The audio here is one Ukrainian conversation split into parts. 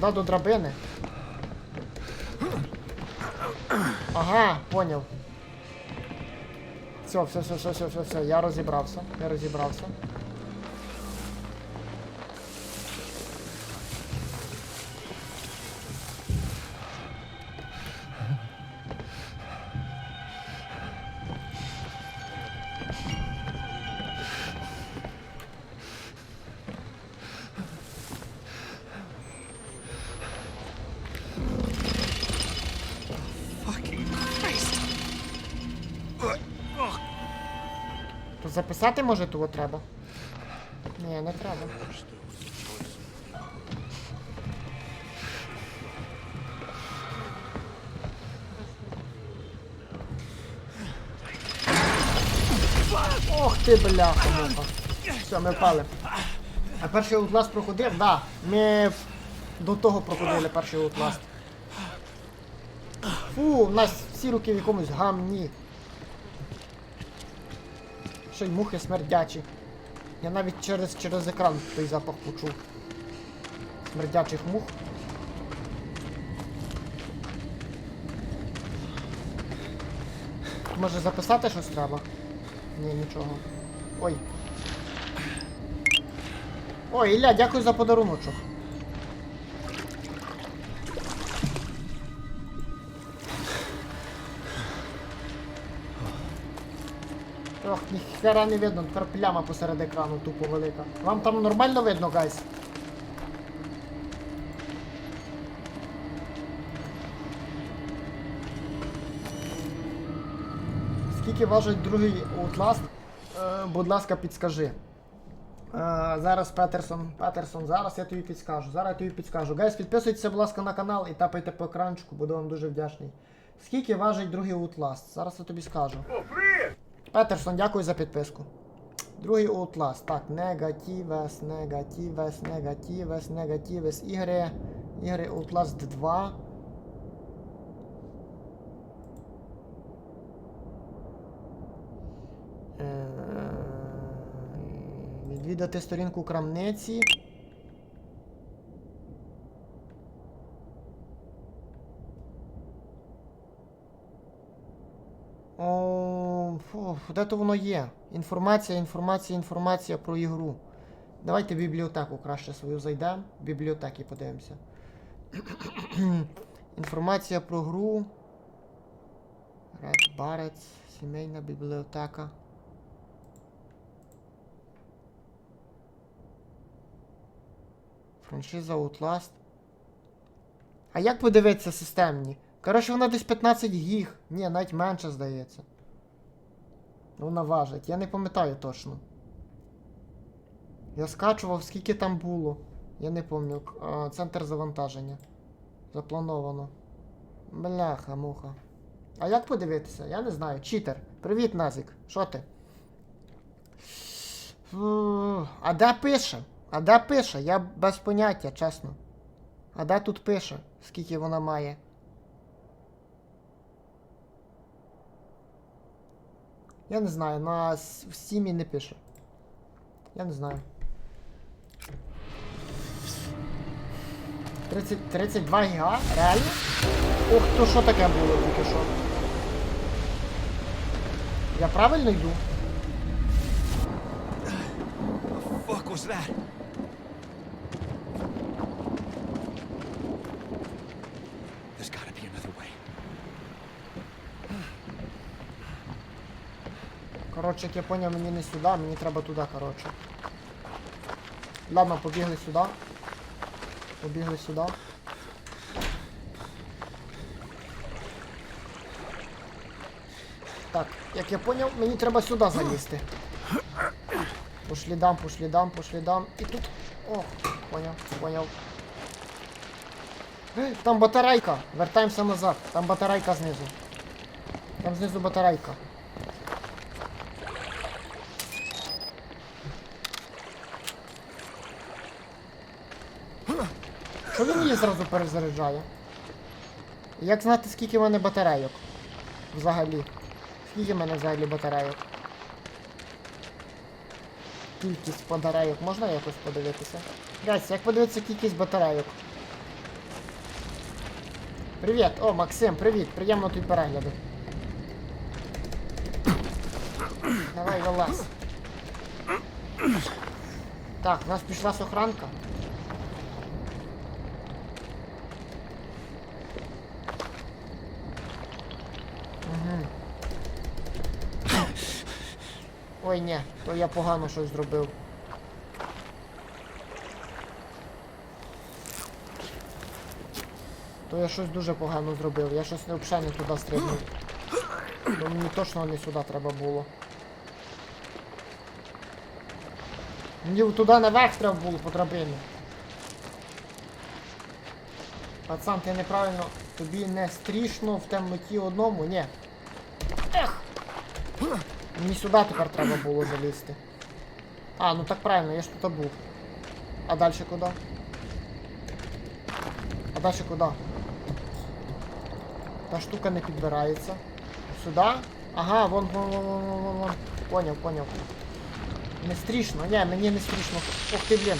Сюди до драбини. Ага, поняв. Все, все, все, все, все, все, все, я розібрався. Я розібрався. Записати може того треба? Ні, не треба. Ох ти бляха муха. Все, ми впали. А перший outlast проходив? Да. Ми до того проходили перший outlast. Фу, у нас всі руки в якомусь гамні. Ще й мухи смердячі. Я навіть через, через екран той запах почув. Смердячих мух. Може записати щось треба? Ні, нічого. Ой. Ой, Ілля, дякую за подаруночок. Ніхера не видно, тепер пляма посеред екрану тупо велика. Вам там нормально видно, гайс? Скільки важить другий Outlast? Е, будь ласка, підскажи. Е, зараз Петерсон, Петерсон, зараз я тобі підскажу. Зараз я тобі підскажу. Гайс, підписуйтеся, будь ласка, на канал і тапайте по екранчику, буду вам дуже вдячний. Скільки важить другий Outlast? Зараз я тобі скажу. Петерсон, дякую за підписку. Другий Outlast. Так, негативес, негативес, негативес, негативес. Ігри. Ігри Outlast 2. Е, Відвідати сторінку крамниці. О, фу, де то воно є? Інформація, інформація, інформація про ігру. Давайте в бібліотеку краще свою зайдемо. В бібліотеки подивимося. Інформація про гру. Ред Барець, сімейна бібліотека. Франшиза Outlast. А як подивитися системні? Коротше, вона десь 15 гіг. Ні, навіть менше здається. Вона важить. Я не пам'ятаю точно. Я скачував, скільки там було. Я не пам'ятаю. Центр завантаження. Заплановано. Бляха, муха. А як подивитися? Я не знаю. Читер. Привіт, Назік. Що ти? Фу, А де пише? А де пише? Я без поняття, чесно. А де тут пише? Скільки вона має? Я не знаю, на Стімі не пише. Я не знаю. 30, 32 гіга? Реально? Ух, то що таке було тільки що? Я правильно йду? Fuck was that? There's gotta be another way. Коротше, як я поняв, мені не сюди, мені треба туди, коротше. Ладно, побігли сюди. Побігли сюди. Так, як я поняв, мені треба сюди залізти. По слідам, по слідам, по слідам. І тут. О, поняв, поняв. Е, Там батарейка. Вертаємося назад. Там батарейка знизу. Там знизу батарейка. Що він її зразу перезаряджає? Як знати, скільки в мене батарейок? Взагалі. Скільки в мене взагалі батарейок? Кількість батарейок можна якось подивитися? Гайс, як подивитися кількість батарейок? Привіт, о, Максим, привіт, приємно тобі перегляду. Давай, вилазь. Так, у нас пішла сохранка. Угу. Ой, ні, то я погано щось зробив. То я щось дуже погано зробив. Я щось не взагалі не туди стрибнув. То мені точно не сюди треба було. Мені туди наверх треба було по драбині. Пацан, ти неправильно. Тобі не стрішно в темноті одному, ні. Ех! Мені сюди тепер треба було залізти. А, ну так правильно, я ж тут був. А далі куди? А далі куди? Та штука не підбирається. Сюди? Ага, вон, вон, вон, вон, вон, вон. Поняв, поняв. Не стрішно, ні, мені не стрішно. Ох ти, блін.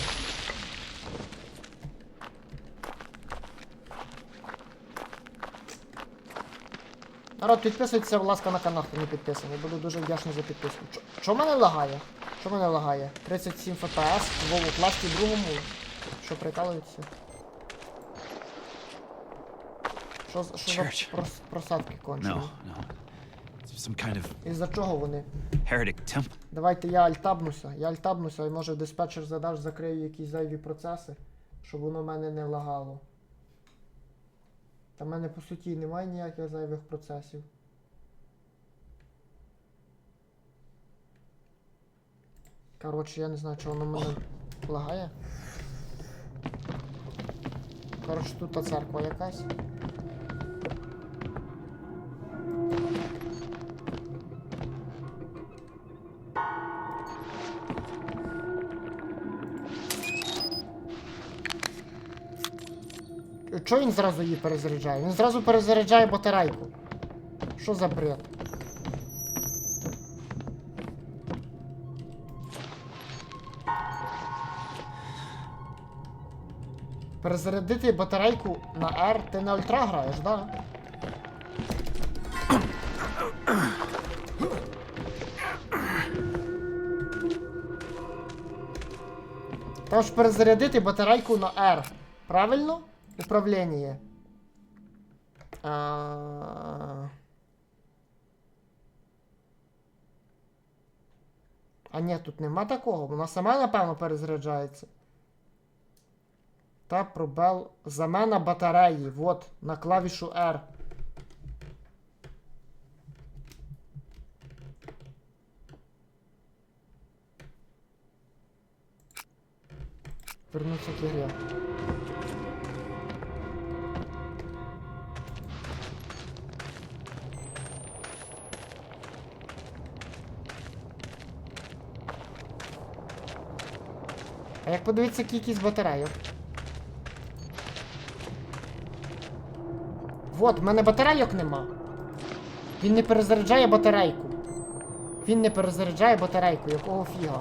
Народ, підписуйтеся, будь ласка, на канал, хто не підписаний. Буду дуже вдячний за підписку. Чо- Чо мене лагає? Що мене лагає? 37 FPS, в Вову класті другому. Що прикалується? Що, що за прос- просадки кончені? No, no. Some kind of Із-за чого вони? heretic temple. Давайте я альтабнуся. Я альтабнуся і може диспетчер задач закрию якісь зайві процеси, щоб воно в мене не лагало. Та в мене по суті немає ніяких зайвих процесів. Коротше, я не знаю, чого воно мене лагає. Коротше, тут та церква якась. Чого він зразу її перезаряджає? Він зразу перезаряджає батарейку. Що за бред? Перезарядити батарейку на R. Ти на ультра граєш, да? Треба ж перезарядити батарейку на R. Правильно? Управління. А... а ні, тут нема такого. Вона сама, напевно, перезаряджається. Та пробел замена батареї. Вот, на клавішу R. Вернуться к игре. А як подивитися кількість батарейок? Вот, в мене батарейок нема. Він не перезаряджає батарейку. Він не перезаряджає батарейку, якого фіга.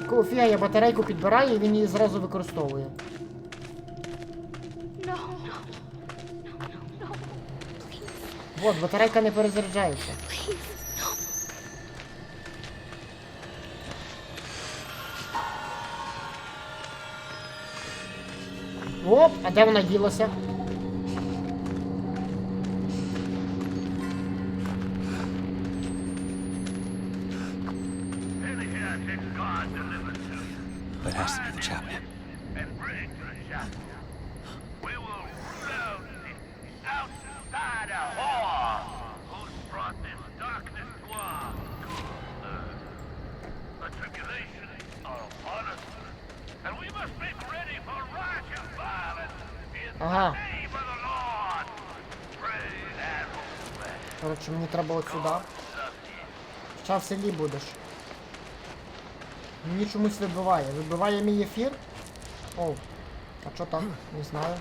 Якого фіга я батарейку підбираю і він її зразу використовує. Вот, батарейка не перезаряджається. Оп, а де вона ділася? That has to be the chapel. and bring to the chapel. We will round the outside of whore Ага. Коротше, мені треба от сюди. Ще в селі будеш. Мені чомусь вибиває. Вибиває мій ефір? О, а що там? Не знаю.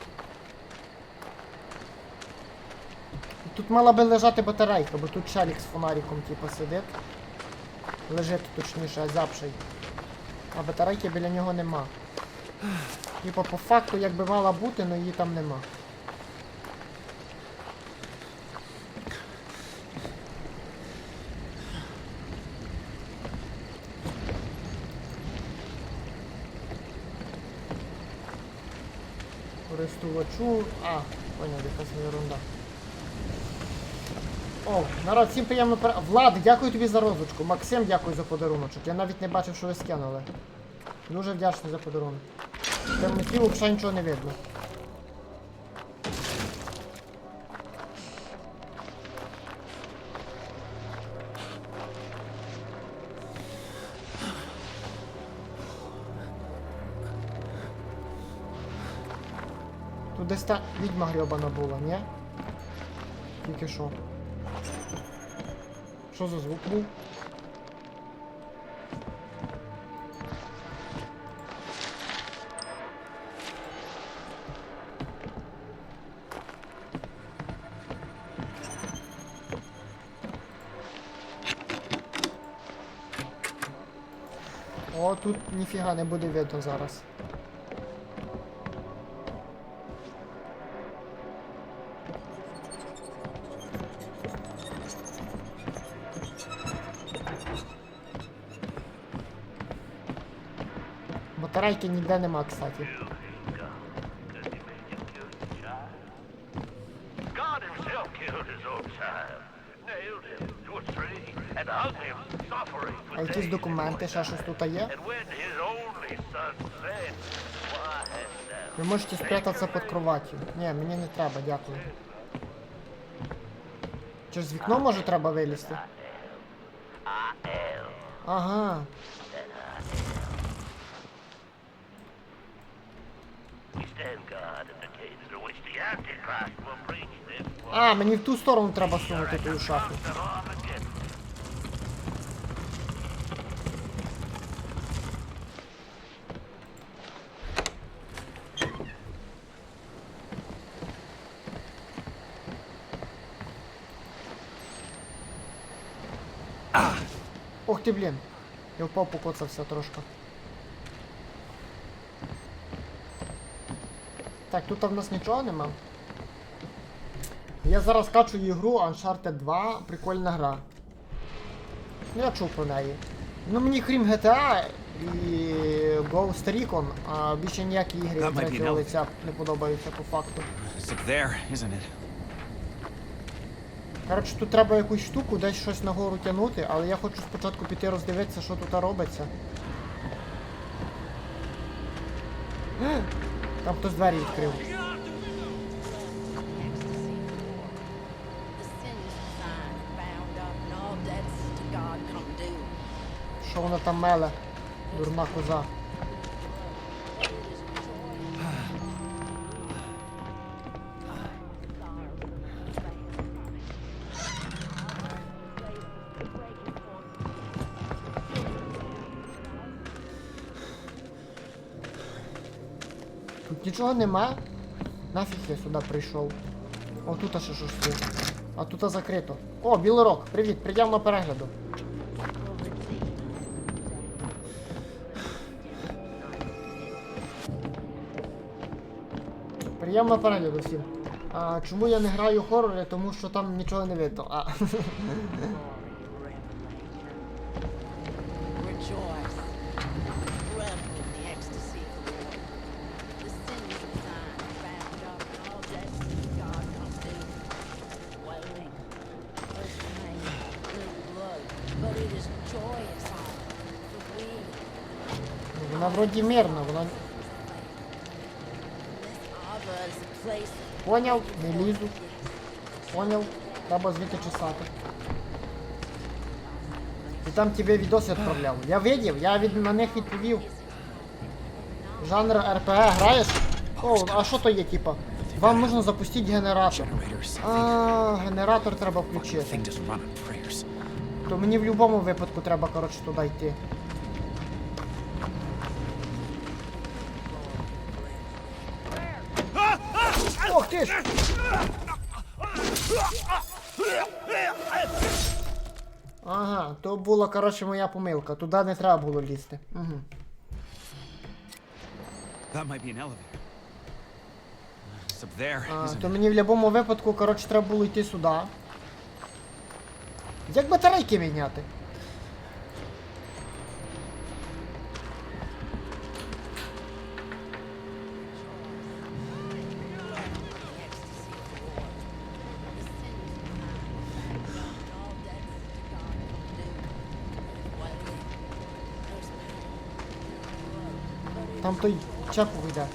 І Тут мала би лежати батарейка, бо тут шарик з фонариком типу сидить. Лежить точніше, зябший. А батарейки біля нього нема. Типа по факту якби мала бути, але її там нема. Користувачу... А, понял, якась ерунда. О, народ, всім приємно пер... Влад, дякую тобі за розочку. Максим, дякую за подаруночок. Я навіть не бачив, що ви скинули. Дуже вдячний за подарунок. Темноті взагалі нічого не видно. Тут десь та відьма грьобана була, ні? Тільки що. Що за звук був? О, тут ніфіга не буде видно зараз. Батарейки ніде нема, кстати. А якісь документи, ще щось тут є? Ви можете спрятатися під кроваттю. Ні, мені не треба, дякую. Через вікно може треба вилізти? Ага. А, мені в ту сторону треба сунути ту Armageddon? Ох ти, блін. Я впав покоцався трошки. Так, тут в нас нічого нема. Я зараз качу ігру Uncharted 2, прикольна гра. Ну, я чув про неї. Ну мені крім GTA і Ghost Recon, а більше ніякі ігри might третього лиця не подобаються по факту. Коротше, тут треба якусь штуку, десь щось нагору тягнути, але я хочу спочатку піти роздивитися, що тут робиться. Там хтось двері відкрив. Що вона там меле? Дурна коза. Тут нічого нема. Нафіг я сюди прийшов. О, тут ще щось є. А тут закрито. О, білорок, привіт, приємного перегляду. Приємного перегляду всім. А, чому я не граю хорори? Тому що там нічого не видно. А. Вона вроді мирна, вона. Поняв, не лізу. Поняв, треба звідти чесати. І там тебе відоси відправляв. Я видів, я від, на них відповів. Жанр РПГ граєш? О, а що то є, типа? Вам нужно запустити генератор. А, генератор треба включити. То мені в будь-якому випадку треба, коротше, туди йти. Ох! Ага, то була, коротше, моя помилка. Туди не треба було лізти. Угу. That might be an elevator. It's up there, А, isn't то it? мені в будь-якому випадку, коротше, треба було йти сюди. Як батарейки міняти? Там той чепу йде.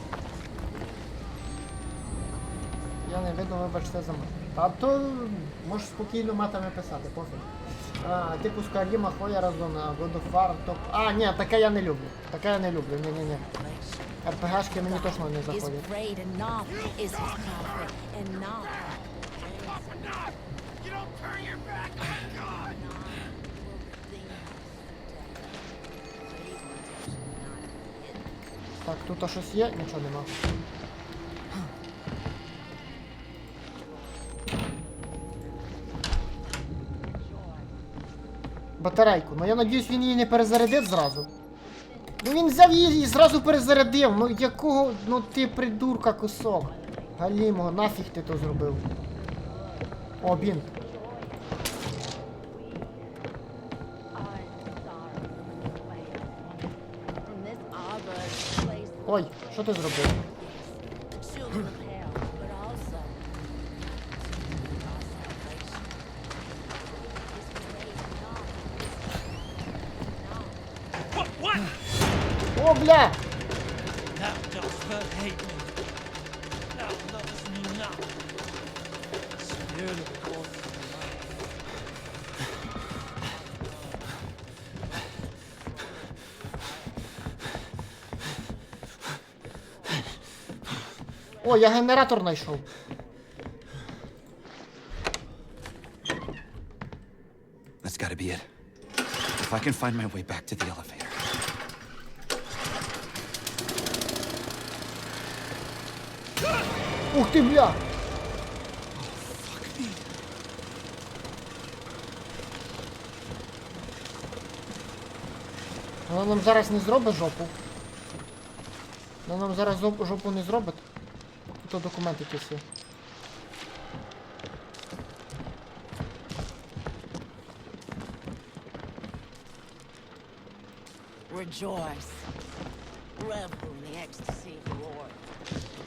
Я не видно, вибачте за мене. Та то можеш спокійно матами писати, пофіг. А, типу Скаріма, Хоя Разона, God of War, топ. А, ні, таке я не люблю. Таке я не люблю. Ні, ні, ні. РПГшки мені точно не заходять. Так, тут щось є, нічого нема. Батарейку. Ну я надіюсь, він її не перезарядить зразу. Ну він взяв її і зразу перезарядив. Ну якого. Ну ти придурка кусок. Галімого, нафіг ти то зробив. О, бінт. Ой, що ти зробив? the children О, я генератор знайшов. That's gotta be it. If I can find my way back to the elevator. Ух ти, бля! Вона нам зараз не зробить жопу. Вона нам зараз жопу не зробить. Тут документи якісь є. Rejoice. Revel in the ecstasy of the Lord.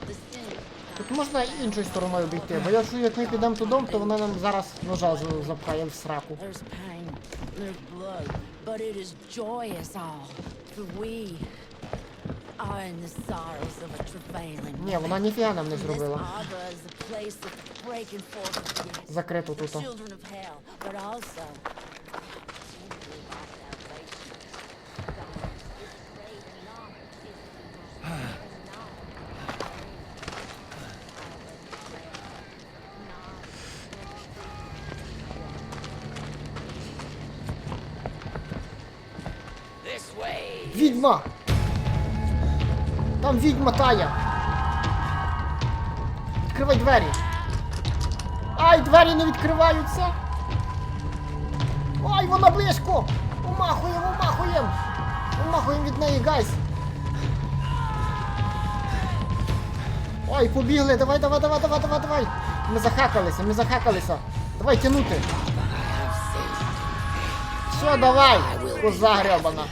The sin Тут можна іншою стороною обійти, бо я чую, як ми підемо туди, то вона нам зараз ножа з- запхає в сраку. There's pain, there's blood, but it is joyous all. For we are in the sorrows of a travailing. Ні, вона ніфіга нам не зробила. Закрито тут. Відьма! Там відьма тая! Відкривай двері! Ай, двері не відкриваються! Ай, вона близько! Умахуєм, умахуєм! Умахуєм від неї, гайс! Ой, побігли, давай, давай, давай, давай, давай, давай! Ми захакалися, ми захакалися! Давай тянути! Все, давай! Коза гребана!